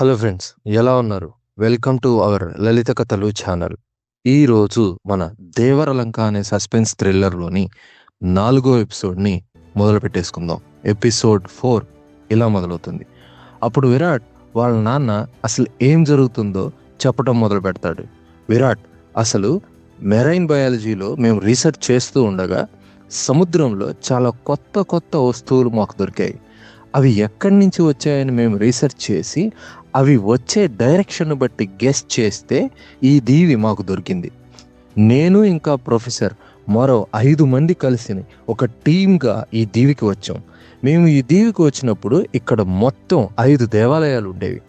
Hello friends ఎలా ఉన్నారు? Welcome to our లలిత కథలు ఛానల్ ఈరోజు మన దేవరలంక అనే సస్పెన్స్ థ్రిల్లర్లోని నాలుగో ఎపిసోడ్ని మొదలు పెట్టేసుకుందాం. ఎపిసోడ్ ఫోర్ ఇలా మొదలవుతుంది. అప్పుడు విరాట్ వాళ్ళ నాన్న అసలు ఏం జరుగుతుందో చెప్పడం మొదలు పెడతాడు. విరాట్ అసలు మెరైన్ బయాలజీలో మేము రీసెర్చ్ చేస్తూ ఉండగా సముద్రంలో చాలా కొత్త కొత్త వస్తువులు మాకు దొరికాయి. అవి ఎక్కడి నుంచి వచ్చాయని మేము రీసెర్చ్ చేసి అవి వచ్చే డైరెక్షన్ బట్టి గెస్ట్ చేస్తే ఈ దీవి మాకు దొరికింది. నేను ఇంకా ప్రొఫెసర్ మరో ఐదు మంది కలిసి ఒక టీమ్గా ఈ దీవికి వచ్చాం. మేము ఈ దీవికి వచ్చినప్పుడు ఇక్కడ మొత్తం ఐదు దేవాలయాలు ఉండేవి.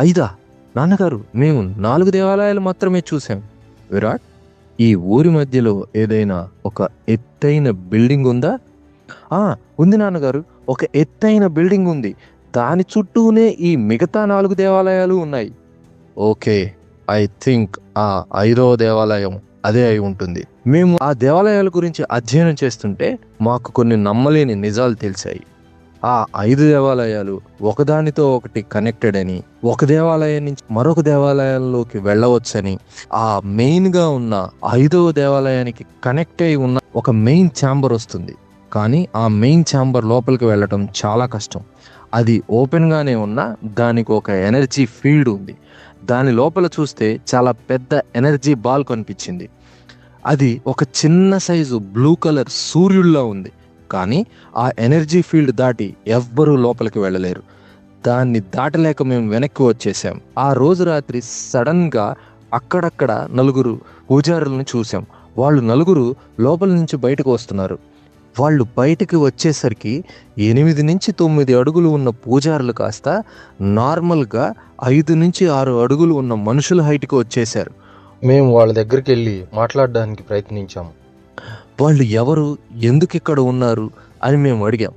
ఐదా నాన్నగారు మేము నాలుగు దేవాలయాలు మాత్రమే చూసాం. విరాట్ ఈ ఊరి మధ్యలో ఏదైనా ఒక ఎత్తైన బిల్డింగ్ ఉందా? ఉంది నాన్నగారు. ఒక ఎత్తైన బిల్డింగ్ ఉంది. దాని చుట్టూనే ఈ మిగతా నాలుగు దేవాలయాలు ఉన్నాయి. ఓకే ఐ థింక్ ఆ ఐదవ దేవాలయం అదే అయి ఉంటుంది. మేము ఆ దేవాలయాల గురించి అధ్యయనం చేస్తుంటే మాకు కొన్ని నమ్మలేని నిజాలు తెలిసాయి. ఆ ఐదు దేవాలయాలు ఒకదానితో ఒకటి కనెక్టెడ్ అని ఒక దేవాలయం నుంచి మరొక దేవాలయంలోకి వెళ్ళవచ్చని ఆ మెయిన్గా ఉన్న ఐదవ దేవాలయానికి కనెక్ట్ అయి ఉన్న ఒక మెయిన్ ఛాంబర్ వస్తుంది. కానీ ఆ మెయిన్ ఛాంబర్ లోపలికి వెళ్ళటం చాలా కష్టం. అది ఓపెన్గానే ఉన్న దానికి ఒక ఎనర్జీ ఫీల్డ్ ఉంది. దాని లోపల చూస్తే చాలా పెద్ద ఎనర్జీ బాల్ కనిపించింది. అది ఒక చిన్న సైజు బ్లూ కలర్ సూర్యుల్లో ఉంది. కానీ ఆ ఎనర్జీ ఫీల్డ్ దాటి ఎవ్వరూ లోపలికి వెళ్ళలేరు. దాన్ని దాటలేక మేము వెనక్కి వచ్చేసాం. ఆ రోజు రాత్రి సడన్గా అక్కడక్కడ నలుగురు పూజారులను చూసాం. వాళ్ళు నలుగురు లోపల నుంచి బయటకు వస్తున్నారు. వాళ్ళు బయటికి వచ్చేసరికి ఎనిమిది నుంచి తొమ్మిది అడుగులు ఉన్న పూజారులు కాస్త నార్మల్గా ఐదు నుంచి ఆరు అడుగులు ఉన్న మనుషుల హైట్కి వచ్చేసారు మేము వాళ్ళ దగ్గరికి వెళ్ళి మాట్లాడడానికి ప్రయత్నించాము. వాళ్ళు ఎవరు ఎందుకు ఇక్కడ ఉన్నారు అని మేము అడిగాం.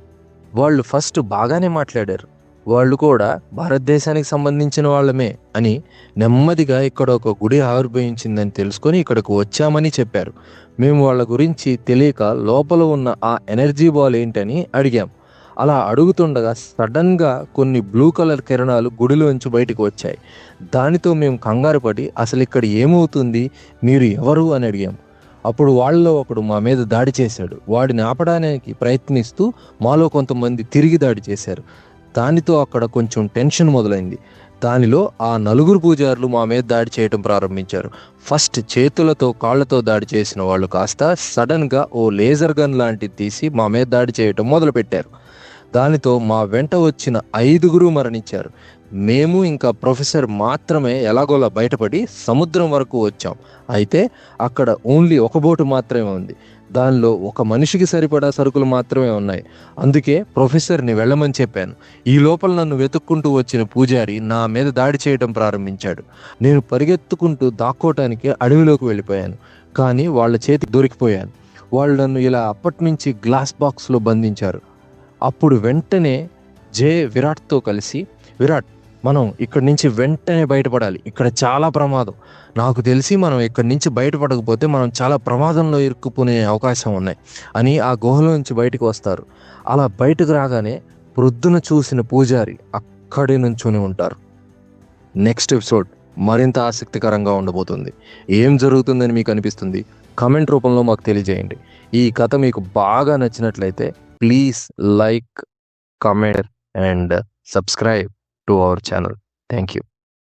వాళ్ళు ఫస్ట్ బాగానే మాట్లాడారు. వాళ్ళు కూడా భారతదేశానికి సంబంధించిన వాళ్ళమే అని నెమ్మదిగా ఇక్కడ ఒక గుడి ఆవిర్భవించిందని తెలుసుకొని ఇక్కడికి వచ్చామని చెప్పారు. మేము వాళ్ళ గురించి తెలియక లోపల ఉన్న ఆ ఎనర్జీ బాల్ ఏంటని అడిగాం. అలా అడుగుతుండగా సడన్గా కొన్ని బ్లూ కలర్ కిరణాలు గుడిలోంచి బయటకు వచ్చాయి. దానితో మేము కంగారు పడి అసలు ఇక్కడ ఏమవుతుంది? మీరు ఎవరు? అని అడిగాం. అప్పుడు వాళ్ళలో ఒకడు మా మీద దాడి చేశాడు. వాడిని ఆపడానికి ప్రయత్నిస్తూ మాలో కొంతమంది తిరిగి దాడి చేశారు. దానితో అక్కడ కొంచెం టెన్షన్ మొదలైంది. దానిలో ఆ నలుగురు పూజారులు మా మీద దాడి చేయడం ప్రారంభించారు. ఫస్ట్ చేతులతో కాళ్ళతో దాడి చేసిన వాళ్ళు కాస్త సడన్గా ఓ లేజర్ గన్ లాంటిది తీసి మా మీద దాడి చేయటం మొదలుపెట్టారు. దానితో మా వెంట వచ్చిన ఐదుగురు మరణించారు. మేము ఇంకా ప్రొఫెసర్ మాత్రమే ఎలాగోలా బయటపడి సముద్రం వరకు వచ్చాం. అయితే అక్కడ ఓన్లీ ఒక బోటు మాత్రమే ఉంది. దానిలో ఒక మనిషికి సరిపడా సరుకులు మాత్రమే ఉన్నాయి. అందుకే ప్రొఫెసర్ని వెళ్ళమని చెప్పాను. ఈ లోపల నన్ను వెతుక్కుంటూ వచ్చిన పూజారి నా మీద దాడి చేయడం ప్రారంభించాడు. నేను పరిగెత్తుకుంటూ దాక్కోవటానికి అడవిలోకి వెళ్ళిపోయాను. కానీ వాళ్ళ చేతికి దొరికిపోయాను. వాళ్ళు నన్ను ఇలా అప్పటి నుంచి గ్లాస్ బాక్స్లో బంధించారు. అప్పుడు వెంటనే జే విరాట్తో కలిసి విరాట్ మనం ఇక్కడి నుంచి వెంటనే బయటపడాలి. ఇక్కడ చాలా ప్రమాదం. నాకు తెలిసి మనం ఇక్కడి నుంచి బయటపడకపోతే మనం చాలా ప్రమాదంలో ఇరుక్కుపోనే అవకాశం ఉన్నాయి అని ఆ గుహలో నుంచి బయటకు వస్తారు. అలా బయటకు రాగానే ప్రొద్దున చూసిన పూజారి అక్కడే నుంచుని ఉంటారు. నెక్స్ట్ ఎపిసోడ్ మరింత ఆసక్తికరంగా ఉండబోతుంది. ఏం జరుగుతుందని మీకు అనిపిస్తుంది? కమెంట్ రూపంలో మాకు తెలియజేయండి. ఈ కథ మీకు బాగా నచ్చినట్లయితే please like comment and subscribe. To our channel thank you